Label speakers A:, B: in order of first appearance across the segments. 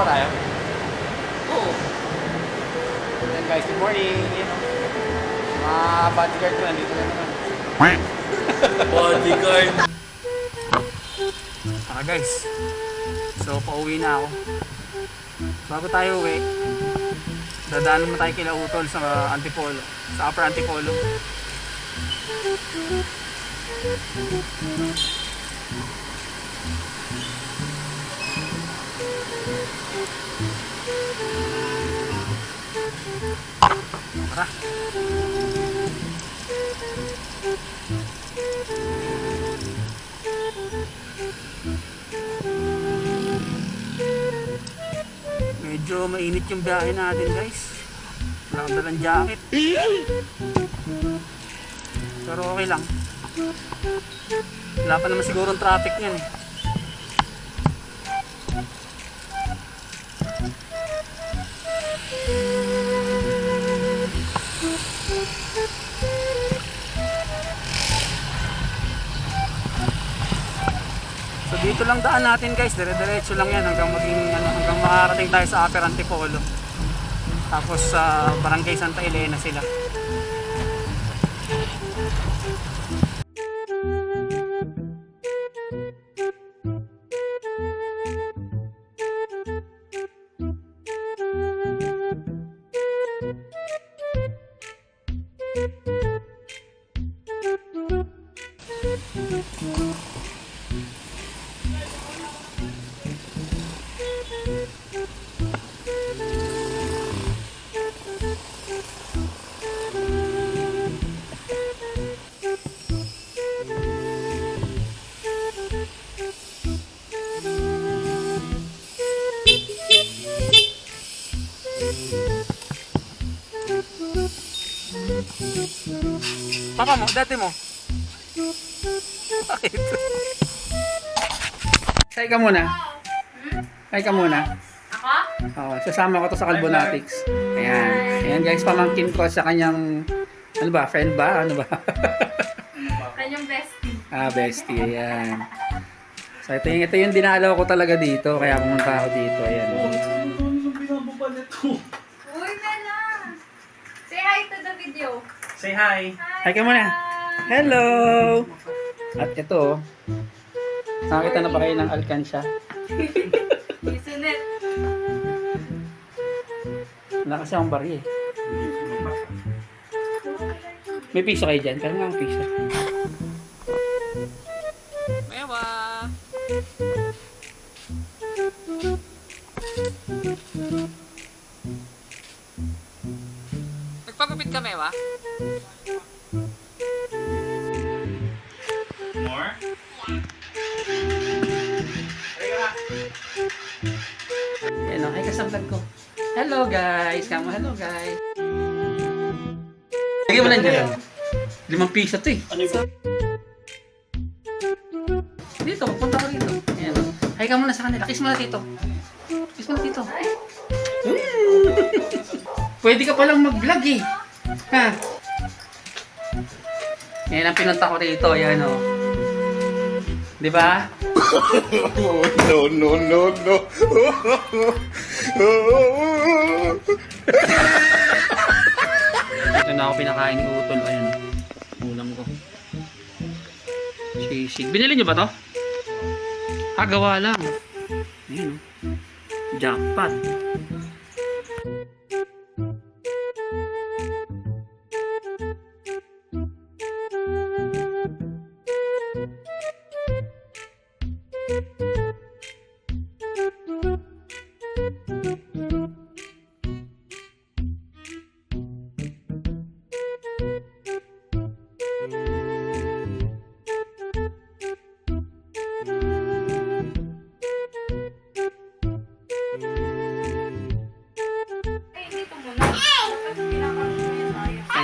A: ba tayo?
B: Oo.
A: Ayan guys, good morning. Yan, oh. Mga bodyguard ko nandito na naman.
B: Bodyguard.
A: Ah guys, so pauwi na ako. Bago tayo uwi, dadaanan mo tayo kila Utol sa Antipolo, sa Upper Antipolo. Tara. Medyo mainit yung biyahe natin guys. Wala akong dalang jacket. Pero okay lang. Wala pa naman siguro traffic niyan eh. So dito lang daan natin guys, dire-diretso lang yan hanggang maging ano, hanggang makarating tayo sa Upper Antipolo. Tapos sa Barangay Santa Elena sila. Papa mo, dati mo. Bakit? Say ka muna. Say ka muna.
C: Ako?
A: Oo, sasama ko to sa Calbonatics. Ayan. Ayan guys, pamangkin ko sa kanyang, ano ba, friend ba? Ano ba?
C: Kanyang bestie.
A: ah, bestie. Ayan. So ito yung, ito yung dinalaw ko talaga dito, kaya pumunta ako dito. Ayan.
C: Uy, Mela! Say hi to the video.
A: Say hi.
C: Hi,
A: ka muna. Hello! At ito, nakakita na ba kayo ng alkansya?
C: Isn't it?
A: Wala kasi akong bari eh. May piso kayo dyan? Kaya nga ang piso. Mewa! Nagpagupit ka, Mewa?
B: More?
A: Yan o, ay kasablag ko. Hello guys! Kamo, hello guys! Lagyan mo lang dyan. Limang piso to eh.
B: Ano ba?
A: Dito, punta ko dito. Ayan. o. Hi ka muna sa kanila. Kiss mo na dito. Kiss mo na dito. Pwede ka palang mag-vlog eh. Ha? Yan ang pinunta ko rito. Ayan o. Di ba?
D: no, no, no, no.
A: Ito na ako pinakain ni Utol. Ayan. Ulam ko. Sisig. Binili niyo ba to? Ah, gawa lang. Ayan. oh. Jackpot.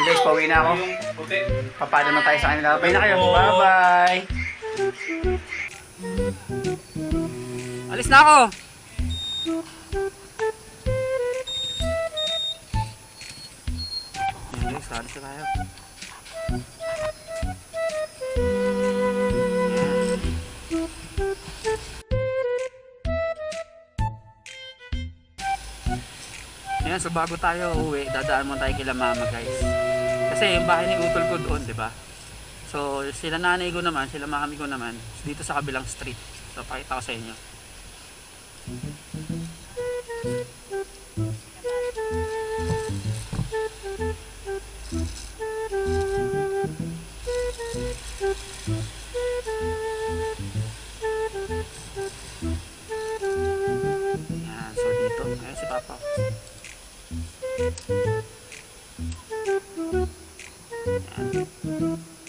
A: Guys, pauwi na ako. Papada na tayo sa kanila. Bye na kayo. Bye-bye. Alis na ako. Ayan alis na tayo. Ayan. So bago tayo uwi, dadaan muna tayo kila mama guys. Kasi yung bahay ni Utol ko doon, di ba? So, sila nanay ko naman, sila mami ko naman, dito sa kabilang street. So, pakita ko sa inyo.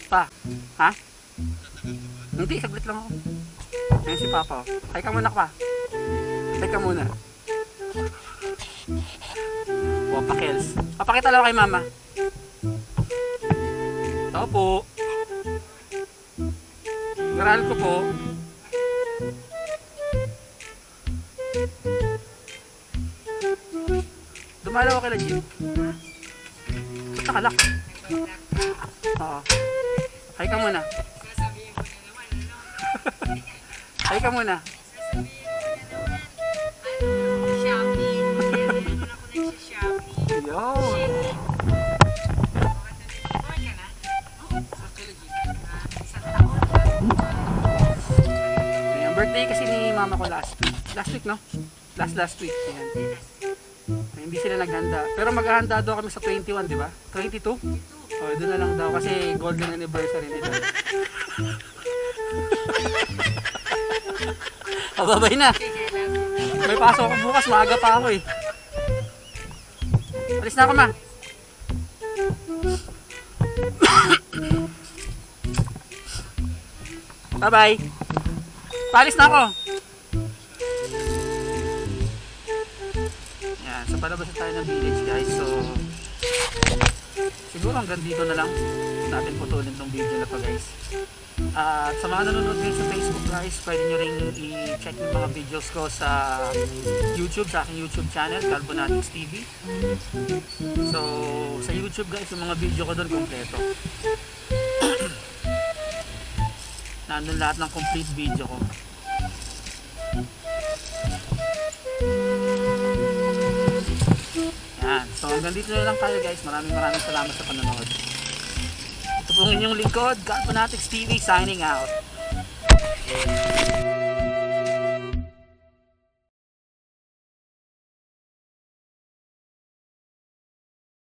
A: Pa, ha? Hindi, saglit lang ako. Ayan si Papa. Hay ka muna pa. Hay ka muna. O, pakels. Papakita lang kay mama. Ito po. Garal ko po. Dumalaw ako kay Jeep. Ba't nakalak? Oo. Hay ka muna. Hay ka muna.
C: Nagsishopee.
A: Yo. Ayan, birthday kasi ni mama ko last week. Last week, no? Last last week. Ayan. Ay, hindi sila naghanda. Pero maghahanda daw kami sa 21, di ba? 22? Oh, doon na lang daw kasi golden anniversary nila. Pababay na. May pasok ako bukas, maaga pa ako eh. Alis na ako, ma. Bye-bye. Paalis na ako. Yan, so palabas na tayo ng village guys. So, siguro hanggang dito na lang natin putulin tong video na to guys. At sa mga nanonood ngayon sa Facebook guys, pwede nyo rin i-check yung mga videos ko sa YouTube, sa aking YouTube channel, Carbonatics TV. So, sa YouTube guys, yung mga video ko doon kompleto. Nandun lahat ng complete video ko. Hanggang dito na lang tayo guys. Maraming maraming salamat sa panonood. Ito pong inyong lingkod, Carponatics TV signing out.